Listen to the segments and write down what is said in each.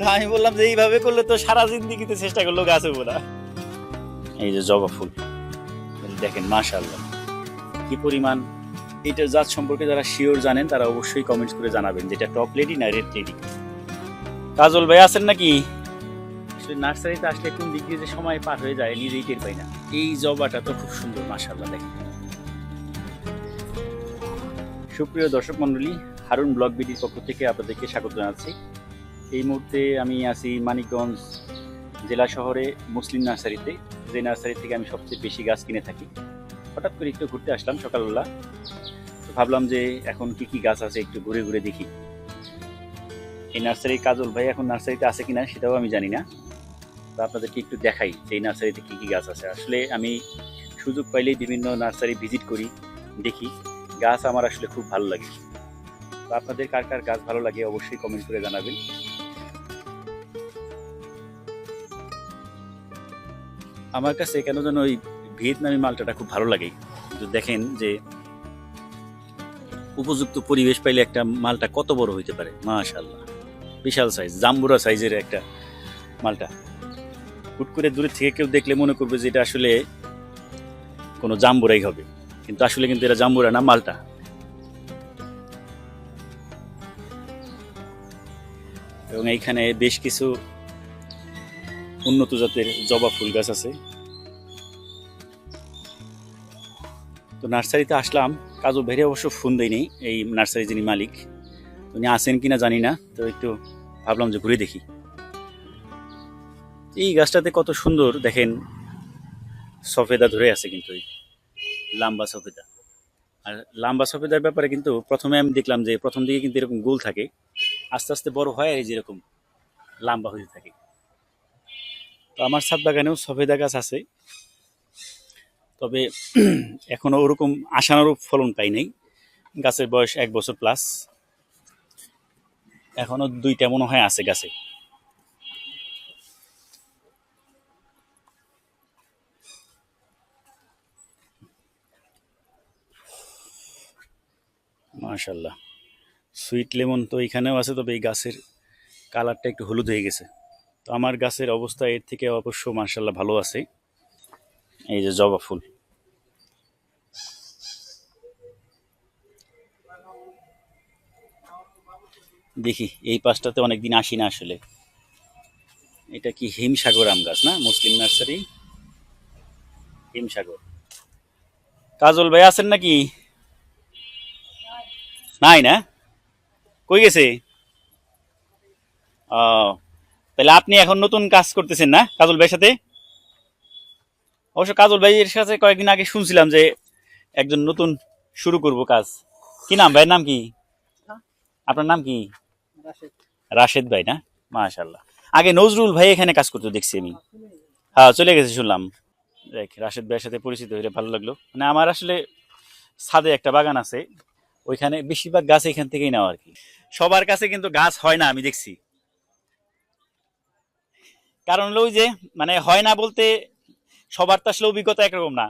আমি বললাম যে এইভাবে করলে তো সারা জিন্দিগিতে চেষ্টা করল গাছ হব না। এই যে জবা ফুল, দেখেন মাশাল্লাহ কি পরিমাণ, এটার জাত সম্পর্কে যারা শিওর জানেন, তারা অবশ্যই কমেন্টস করে জানাবেন যেটা টপ লেডি না রেড লেডি কাজল ভাই আছেন নাকি? আসলে নার্সারিতে আসলে কোন দিক দিয়ে যে সময় পার হয়ে যায়, নিজেই টের পাই না। এই জবাটা তো খুব সুন্দর মাশাল্লাহ দেখেন। সুপ্রিয় দর্শক মণ্ডলী, হারুন ব্লগ বিডির পক্ষ থেকে আপনাদেরকে স্বাগত জানাচ্ছি। এই মুহূর্তে আমি আছি মানিকগঞ্জ জেলা শহরে মুসলিম নার্সারিতে। যে নার্সারি থেকে আমি সবচেয়ে বেশি গাছ কিনে থাকি। হঠাৎ করে একটু ঘুরতে আসলাম সকালবেলা। তো ভাবলাম যে এখন কি কি গাছ আছে একটু ঘুরে ঘুরে দেখি। এই নার্সারি কাজল ভাই এখন নার্সারিতে আছে কিনা সেটাও আমি জানি না। তো আপনাদেরকে একটু দেখাই যে এই নার্সারিতে কী কী গাছ আছে। আসলে আমি সুযোগ পাইলেই বিভিন্ন নার্সারি ভিজিট করি, দেখি। গাছ আমার আসলে খুব ভালো লাগে। তো আপনাদের কার কার গাছ ভালো লাগে অবশ্যই কমেন্ট করে জানাবেন। আমার কাছে কেন যেন ওই ভিয়েতনামি মালটাটা খুব ভালো লাগে। কিন্তু দেখেন যে উপযুক্ত পরিবেশ পাইলে একটা মালটা কত বড় হইতে পারে মাশাল্লাহ বিশাল সাইজ জাম্বুরা সাইজের একটা মালটা। হুট করে দূরে থেকে কেউ দেখলে মনে করবে যে এটা আসলে কোনো জাম্বুরাই হবে। কিন্তু আসলে কিন্তু এটা জাম্বুরা না, মালটা। এবং এইখানে বেশ কিছু উন্নত জাতের জবা ফুল গাছ আছে। তো নার্সারিতে আসলাম। কাজু ভেরে অবশ্য ফোন দেয়নি এই নার্সারি যিনি মালিক। উনি আসেন কিনা জানি না, তো একটু ভাবলাম যে ঘুরে দেখি। এই গাছটাতে কত সুন্দর, দেখেন, সফেদা ধরে আছে কিন্তু এই লাম্বা সফেদা। আর লাম্বা সফেদার ব্যাপারে কিন্তু প্রথমে আমি দেখলাম যে প্রথম দিকে কিন্তু এরকম গোল থাকে, আস্তে আস্তে বড় হয় আর এই যেরকম লাম্বা হতে থাকে। তো আমার ছাদ বাগানেও সফেদা গাছ আছে। তবে এখনও ওরকম আশানুরূপ ফলন পাই নাই। গাছের বয়স এক বছর প্লাস এখনও দুইটা মনে হয় আছে গাছে। মাশাল্লাহ সুইট লেমন তো এখানেও আছে, তবে এই গাছের কালারটা একটু হলুদ হয়ে গেছে। তো আমার গাছের অবস্থা এর থেকে অবশ্য মার্শাল্লাহ ভালো আছে। এই যে জবা ফুল। দেখি, এই পাশটাতে অনেকদিন আসি না আসলে। এটা কি হিমসাগর আম গাছ না? মুসলিম নার্সারি? হিমসাগর। কাজল ভাই আছেন নাকি? নাই না? কই গেছে? ও তাহলে আপনি এখন নতুন কাজ করতেছেন না কাজল ভাইয়ের সাথে? অবশ্য কাজল ভাইয়ের সাথে কয়েকদিন আগে শুনছিলাম যে একজন নতুন শুরু করব কাজ। কি নাম ভাইয়ের নাম কি? আপনার নাম কি? রাশেদ। ভাই না? মাশাল্লাহ আগে নজরুল ভাই এখানে কাজ করতে দেখছি আমি। হ্যাঁ চলে গেছে শুনলাম। দেখ রাশেদ ভাইয়ের সাথে পরিচিত হয়ে ভালো লাগল। মানে আমার আসলে ছাদে একটা বাগান আছে ওইখানে বেশিরভাগ গাছ এখান থেকেই নেওয়া আর কি। সবার কাছে কিন্তু গাছ হয় না আমি দেখছি। কারণ হলো যে মানে হয় না বলতে সবার তো আসলে অভিজ্ঞতা একরকম না।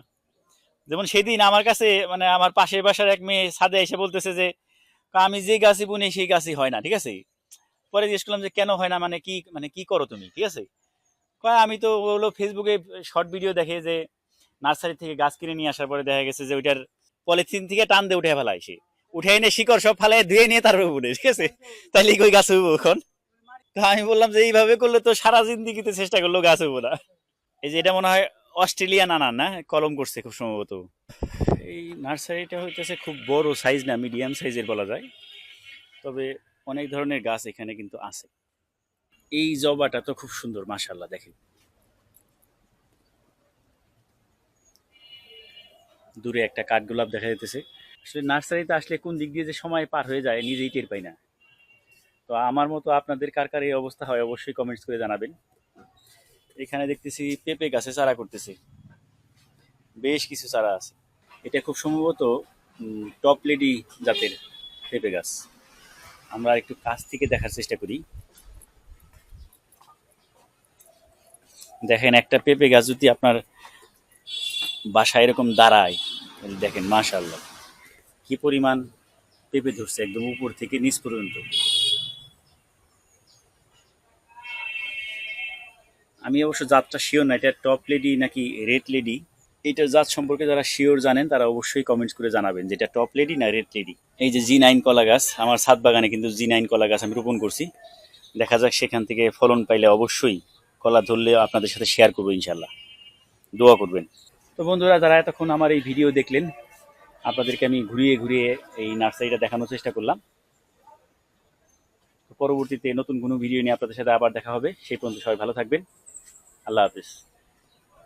যেমন সেদিন আমার কাছে মানে আমার পাশের বাসার এক মেয়ে ছাদে এসে বলতেছে যে আমি যে গাছই বুনি সেই গাছই হয় না, ঠিক আছে? পরে জিজ্ঞেস করলাম যে, কেন হয় না? মানে কি মানে কি করো তুমি? ঠিক আছে? কয়, আমি তো হলো ফেসবুকে শর্ট ভিডিও দেখে যে নার্সারি থেকে গাছ কিনে নিয়ে আসার পরে দেখা গেছে যে, ওইটার পলিথিন থেকে টান দিয়ে উঠে ফেলায় সে। উঠে এনে শিকড় সব ফালাই ধুয়ে নিয়ে তারপরে উঠে ঠিক আছে? তাইলে কই গাছ হব এখন? তো আমি বললাম যে, এইভাবে করলে তো সারা জিন্দিগিতে চেষ্টা করল গাছ না। এই যে এটা মনে হয় অস্ট্রেলিয়া নানা না? কলম করছে খুব সম্ভবত। এই নার্সারিটা হইতেছে খুব বড় সাইজ না, মিডিয়াম সাইজের বলা যায়। তবে অনেক ধরনের গাছ এখানে কিন্তু আছে। এই জবাটা তো খুব সুন্দর মাশাল্লাহ দেখেন। দূরে একটা কাঠগোলাপ দেখা যেতেছে আসলে নার্সারিতে আসলে কোন দিক দিয়ে যে সময় পার হয়ে যায়, নিজেই টের পাই না। তো আমার মতো আপনাদের কার কার এই অবস্থা হয় অবশ্যই কমেন্টস করে জানাবেন। এখানে দেখতেছি পেঁপে গাছে চারা করতেছে। বেশ কিছু চারা আছে। এটা খুব সম্ভবত টপ লেডি জাতের পেঁপে গাছ। আমরা একটু কাছ থেকে দেখার চেষ্টা করি। দেখেন একটা পেঁপে গাছ যদি আপনার বাসায় এরকম দাঁড়ায়, তাহলে দেখেন মাশাল্লাহ কি পরিমাণ পেঁপে ধরছে একদম উপর থেকে নিচ পর্যন্ত। আমি অবশ্য জাতটা শিওর না, এটা টপ লেডি নাকি রেড লেডি এটার জাত সম্পর্কে যারা শিওর জানেন, তারা অবশ্যই কমেন্টস করে জানাবেন যেটা টপ লেডি না রেড লেডি এই যে জি নাইন কলা গাছ, আমার ছাদ বাগানে কিন্তু জি নাইন কলা গাছ আমি রোপণ করছি। দেখা যাক সেখান থেকে ফলন পাইলে অবশ্যই কলা ধরলে আপনাদের সাথে শেয়ার করব ইনশাল্লাহ দোয়া করবেন। তো বন্ধুরা, যারা এতক্ষণ আমার এই ভিডিও দেখলেন, আপনাদেরকে আমি ঘুরিয়ে ঘুরিয়ে এই নার্সারিটা দেখানোর চেষ্টা করলাম। পরবর্তীতে নতুন কোনো ভিডিও নিয়ে আপনাদের সাথে আবার দেখা হবে, সেই পর্যন্ত সবাই ভালো থাকবেন। আল্লাহ হাফিজ